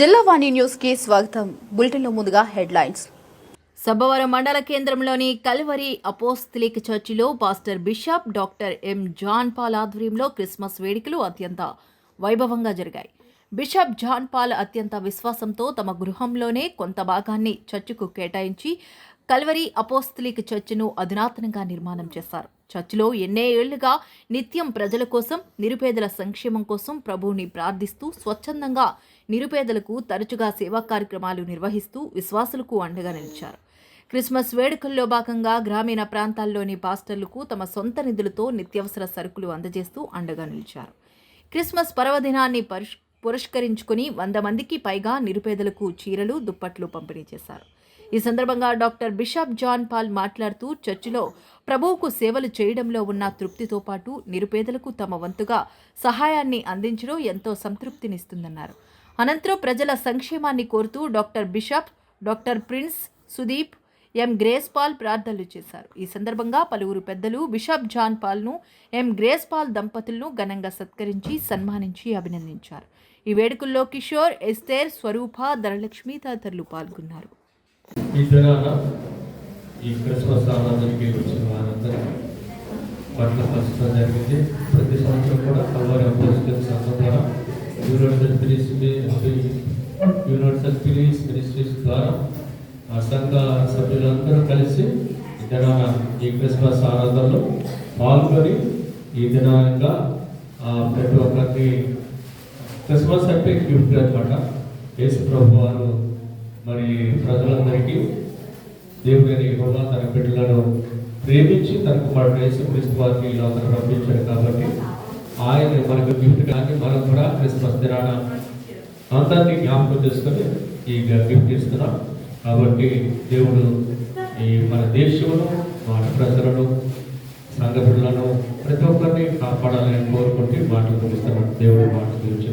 జిల్లా వాణి న్యూస్కి స్వాగతం. బులెటిన్లో ముందుగా హెడ్లైన్స్. సబ్బవరం మండల కేంద్రంలోని కల్వరి అపోస్తలిక్ చర్చిలో pastor bishop doctor M John Paul ఆధ్వర్యంలో క్రిస్మస్ వేడుకలు అత్యంత వైభవంగా జరిగాయి. బిషప్ జాన్ పాల్ అత్యంత విశ్వాసంతో తమ గృహంలోనే కొంత భాగాన్ని చర్చికు కేటాయించి కల్వరి అపోస్తలిక్ చర్చ్ను అధునాతనంగా నిర్మాణం చేశారు. చర్చిలో ఎన్నే ఏళ్ళుగా నిత్యం ప్రజల కోసం నిరుపేదల సంక్షేమం కోసం ప్రభువుని ప్రార్థిస్తూ స్వచ్ఛందంగా నిరుపేదలకు తరచుగా సేవా కార్యక్రమాలు నిర్వహిస్తూ విశ్వాసులకు అండగా నిలిచారు. క్రిస్మస్ వేడుకల్లో భాగంగా గ్రామీణ ప్రాంతాల్లోని పాస్టర్లకు తమ సొంత నిధులతో నిత్యావసర సరుకులు అందజేస్తూ అండగా నిలిచారు. క్రిస్మస్ పర్వదినాన్ని పరిష్ పురస్కరించుకుని వంద మందికి పైగా నిరుపేదలకు చీరలు దుప్పట్లు పంపిణీ చేశారు. ఈ సందర్భంగా డాక్టర్ బిషప్ జాన్ పాల్ మాట్లాడుతూ చర్చిలో ప్రభువుకు సేవలు చేయడంలో ఉన్న తృప్తితో పాటు నిరుపేదలకు తమ వంతుగా సహాయాన్ని అందించడం ఎంతో సంతృప్తినిస్తుందన్నారు. అనంతరం ప్రజల సంక్షేమాన్ని కోరుతూ doctor bishop doctor Prince Sudeep M Grace Paul ప్రార్థనలు చేశారు. ఈ సందర్భంగా పలువురు పెద్దలు బిషప్ జాన్ పాల్ను ఎం గ్రేస్ పాల్ దంపతులను ఘనంగా సత్కరించి సన్మానించి అభినందించారు. ఈ వేడుకల్లో కిషోర్ ఎస్తేర్ స్వరూప ధనలక్ష్మి తదితరులు పాల్గొన్నారు. ఈ దినాన ఈ క్రిస్మస్ ఆనందానికి వచ్చిన వారందరికీ పట్ల ప్రస్తుతం జరిగింది. ప్రతి సంవత్సరం కూడా కల్వారి అపోజిటల్ సంఘం ద్వారా యూనివర్సల్ పిలిస్ యూనివర్సల్ పిలిస్ మినిస్ట్రీస్ ద్వారా ఆ సంఘ సభ్యులందరూ కలిసి ఈ దినాన ఈ క్రిస్మస్ ఆనందంలో పాల్గొని ఈ దినంగా ఆ, ప్రతి ఒక్కరికి క్రిస్మస్ అంటే గిఫ్ట్ అనమాట యేసు ప్రభు వారు మరి ప్రజలందరికీ దేవుని కూడా తన బిడ్డలను ప్రేమించి తన కుమారుడు వేసి క్రీస్తు వారికి ఈ పంపించాడు కాబట్టి ఆయన మనకు గిఫ్ట్ కానీ మనం కూడా క్రిస్మస్ దినాన అందరినీ జ్ఞాపకం చేసుకొని ఈ గిఫ్ట్ ఇస్తున్నాం కాబట్టి దేవుడు ఈ మన దేశంలో మన ప్రజలను సంఘ బిడ్డలను ప్రతి ఒక్కరిని కాపాడాలని కోరుకుంటే మాటలు ముగిస్తున్నాడు దేవుడు మాటలు గురించి